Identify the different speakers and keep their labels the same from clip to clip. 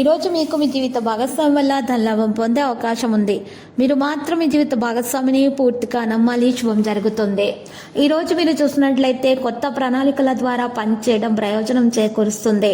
Speaker 1: ఈరోజు మీకు మీ జీవిత భాగస్వామి వల్ల ధనలాభం పొందే అవకాశం ఉంది. మీరు మాత్రం మీ జీవిత భాగస్వామిని పూర్తిగా నమ్మాలి శుభం జరుగుతుంది. ఈరోజు మీరు చూసినట్లయితే కొత్త ప్రణాళికల ద్వారా పనిచేయడం ప్రయోజనం చేకూరుస్తుంది.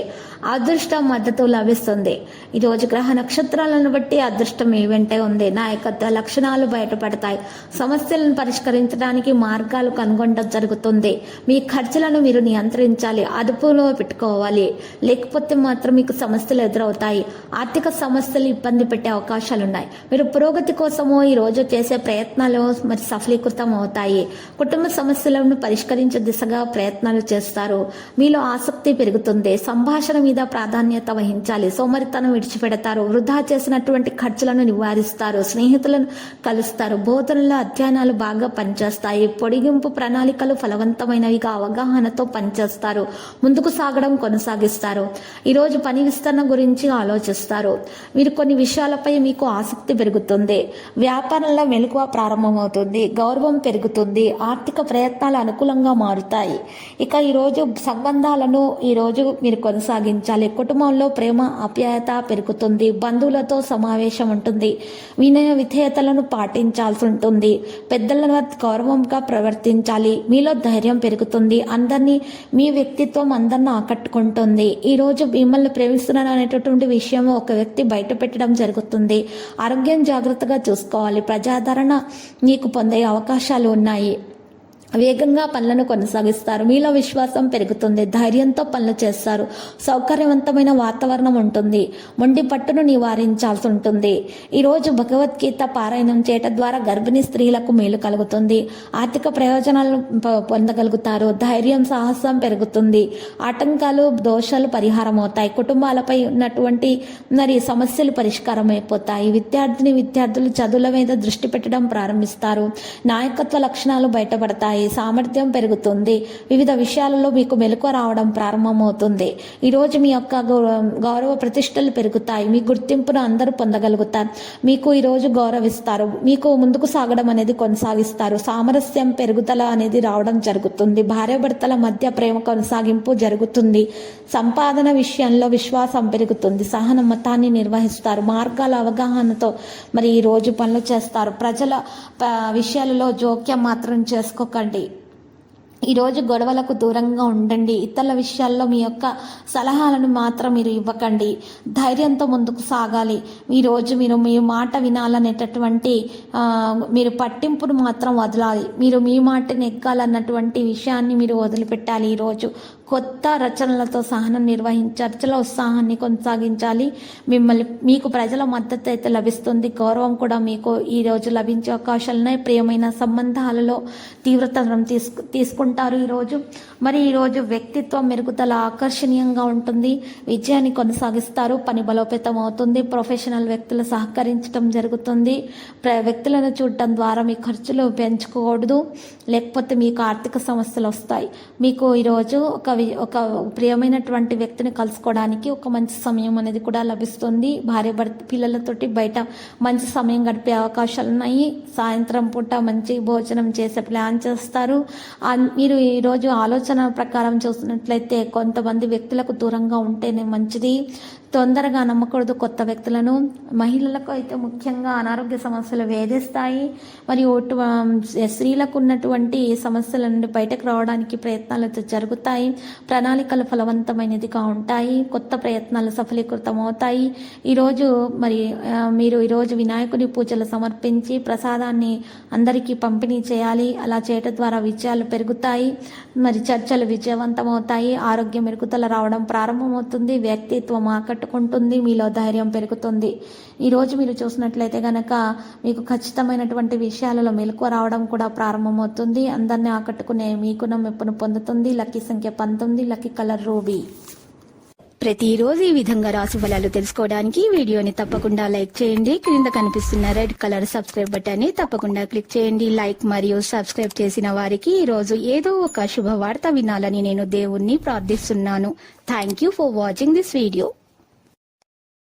Speaker 1: అదృష్టం మద్దతు లభిస్తుంది. ఈరోజు గ్రహ నక్షత్రాలను బట్టి అదృష్టం మీ వెంటే ఉంది. నాయకత్వ లక్షణాలు బయటపడతాయి. సమస్యలను పరిష్కరించడానికి మార్గాలు కనుగొనడం జరుగుతుంది. మీ ఖర్చులను మీరు నియంత్రించాలి అదుపులో పెట్టుకోవాలి. లేకపోతే మాత్రం మీకు సమస్యలు ఎదురవుతాయి. ఆర్థిక సమస్యలు ఇబ్బంది పెట్టే అవకాశాలు ఉన్నాయి మీరు పురోగతి కోసము ఈరోజు చేసే ప్రయత్నాలు మరి సఫలీకృతం అవుతాయి కుటుంబ సమస్యలను పరిష్కరించే దిశగా ప్రయత్నాలు చేస్తారు. మీలో ఆసక్తి పెరుగుతుంది. సంభాషణ మీద ప్రాధాన్యత వహించాలి. సోమరితనం విడిచిపెడతారు. వృధా చేసినటువంటి ఖర్చులను నివారిస్తారు. స్నేహితులను కలుస్తారు. బోధనలో అధ్యయనాలు బాగా పనిచేస్తాయి. పొడిగింపు ప్రణాళికలు ఫలవంతమైనవిగా అవగాహనతో పనిచేస్తారు. ముందుకు సాగడం కొనసాగిస్తారు. ఈరోజు పని విస్తరణ గురించి ఆలోచిస్తారు. మీరు కొన్ని విషయాలపై మీకు ఆసక్తి పెరుగుతుంది. వ్యాపారంలో మెలకువ ప్రారంభమవుతుంది. గౌరవం పెరుగుతుంది. ఆర్థిక ప్రయత్నాలు అనుకూలంగా మారుతాయి. ఇక ఈరోజు సంబంధాలను ఈరోజు మీరు కొనసాగించాలి. కుటుంబంలో ప్రేమ ఆప్యాయత పెరుగుతుంది. బంధువులతో సమావేశం ఉంటుంది. వినయ విధేయతలను పాటించాల్సి ఉంటుంది. పెద్దలను గౌరవంగా ప్రవర్తించాలి. మీలో ధైర్యం పెరుగుతుంది. అందరినీ మీ వ్యక్తిత్వం అందరిని ఆకట్టుకుంటుంది. ఈరోజు మిమ్మల్ని ప్రేమిస్తున్నాను అనేటటువంటి విషయం ఒక వ్యక్తి బయట పెట్టడం జరుగుతుంది. ఆరోగ్యం జాగ్రత్తగా చూసుకోవాలి. ప్రజాదరణ నీకు పొందే అవకాశాలు ఉన్నాయి. వేగంగా పనులను కొనసాగిస్తారు. మీలో విశ్వాసం పెరుగుతుంది. ధైర్యంతో పనులు చేస్తారు. సౌకర్యవంతమైన వాతావరణం ఉంటుంది. మొండి పట్టును నివారించాల్సి ఉంటుంది. ఈరోజు భగవద్గీత పారాయణం చేయటం ద్వారా గర్భిణీ స్త్రీలకు మేలు కలుగుతుంది. ఆర్థిక ప్రయోజనాలు పొందగలుగుతారు. ధైర్యం సాహసం పెరుగుతుంది. ఆటంకాలు దోషాలు పరిహారం అవుతాయి కుటుంబాలపై ఉన్నటువంటి మరి సమస్యలు పరిష్కారం అయిపోతాయి విద్యార్థిని విద్యార్థులు చదువుల మీద దృష్టి పెట్టడం ప్రారంభిస్తారు. నాయకత్వ లక్షణాలు బయటపడతాయి. సామర్థ్యం పెరుగుతుంది. వివిధ విషయాలలో మీకు మెలకువ రావడం ప్రారంభమవుతుంది. ఈరోజు మీ యొక్క గౌరవ- గౌరవ ప్రతిష్టలు పెరుగుతాయి. మీ గుర్తింపును అందరూ పొందగలుగుతారు. మీకు ఈరోజు గౌరవిస్తారు. మీకు ముందుకు సాగడం అనేది కొనసాగిస్తారు. సామరస్యం పెరుగుదల అనేది రావడం జరుగుతుంది. భార్యాభర్తల మధ్య ప్రేమ కొనసాగింపు జరుగుతుంది. సంపాదన విషయంలో విశ్వాసం పెరుగుతుంది. సహన మతాన్ని నిర్వహిస్తారు. మార్గాల అవగాహనతో మరి ఈ రోజు పనులు చేస్తారు. ప్రజల విషయాలలో జోక్యం మాత్రం చేసుకోకండి. ఈరోజు గొడవలకు దూరంగా ఉండండి. ఇతరుల విషయాల్లో మీ యొక్క సలహాలను మాత్రం మీరు ఇవ్వకండి. ధైర్యంతో ముందుకు సాగాలి. ఈరోజు మీరు మీ మాట వినాలనేటటువంటి మీరు పట్టింపును మాత్రం వదలాలి. మీరు మీ మాట నెగ్గాలన్నటువంటి విషయాన్ని మీరు వదిలిపెట్టాలి ఈరోజు. కొత్త రచనలతో సహనం నిర్వహించి చర్చల ఉత్సాహాన్ని కొనసాగించాలి. మిమ్మల్ని మీకు ప్రజల మద్దతు అయితే లభిస్తుంది. గౌరవం కూడా మీకు ఈ రోజు లభించే అవకాశాలనే ప్రియమైన సంబంధాలలో తీవ్రతరం తీసుకు తీసుకుంటారు ఈరోజు మరి ఈరోజు వ్యక్తిత్వం మెరుగుదల ఆకర్షణీయంగా ఉంటుంది. విజయాన్ని కొనసాగిస్తారు. పని బలోపేతం అవుతుంది. ప్రొఫెషనల్ వ్యక్తులు సహకరించడం జరుగుతుంది. ప్ర- వ్యక్తులను చూడటం ద్వారా మీ ఖర్చులు పెంచుకోకూడదు. లేకపోతే మీకు ఆర్థిక సమస్యలు వస్తాయి. మీకు ఈరోజు ఒక ఒక ప్రియమైనటువంటి వ్యక్తిని కలుసుకోవడానికి ఒక మంచి సమయం అనేది కూడా లభిస్తుంది. భార్య భర్త పిల్లలతోటి బయట మంచి సమయం గడిపే అవకాశాలు ఉన్నాయి. సాయంత్రం పూట మంచి భోజనం చేసే ప్లాన్ చేస్తారు. మీరు ఈరోజు ఆలోచన ప్రకారం చూసినట్లయితే కొంతమంది వ్యక్తులకు దూరంగా ఉంటేనే మంచిది. తొందరగా నమ్మకూడదు కొత్త వ్యక్తులను. మహిళలకు అయితే ముఖ్యంగా అనారోగ్య సమస్యలు వేధిస్తాయి. మరియు ఒట్టు- స్త్రీలకు ఉన్నటువంటి సమస్యల నుండి బయటకు రావడానికి ప్రయత్నాలు అయితే జరుగుతాయి. ప్రణాళికలు ఫలవంతమైనదిగా ఉంటాయి. కొత్త ప్రయత్నాలు సఫలీకృతం అవుతాయి ఈరోజు మరి మీరు ఈరోజు వినాయకుని పూజలు సమర్పించి ప్రసాదాన్ని అందరికీ పంపిణీ చేయాలి. అలా చేయటం ద్వారా విజయాలు పెరుగుతాయి. మరి చర్చలు విజయవంతమవుతాయి. ఆరోగ్య మెరుగుదల రావడం ప్రారంభమవుతుంది. వ్యక్తిత్వం పట్టుకుంటుంది. మీలో ధైర్యం పెరుగుతుంది. ఈరోజు మీరు చూసినట్లయితే గనక మీకు ఖచ్చితమైనటువంటి విషయాలలో మెలకువ రావడం కూడా ప్రారంభమవుతుంది. అందరినీ ఆకట్టుకునే మీకు మెప్పును పొందుతుంది. లక్కీ సంఖ్య పంతొమ్మిది లక్కీ కలర్ రూబీ. ప్రతిరోజు ఈ విధంగా రాశి ఫలాలు తెలుసుకోవడానికి వీడియోని తప్పకుండా లైక్ చేయండి. క్రింద కనిపిస్తున్న రెడ్ కలర్ సబ్స్క్రైబ్ బటన్ని తప్పకుండా క్లిక్ చేయండి. లైక్ మరియు సబ్స్క్రైబ్ చేసిన వారికి ఈ రోజు ఏదో ఒక శుభవార్త వినాలని నేను దేవుణ్ణి ప్రార్థిస్తున్నాను. Thank you for watching this video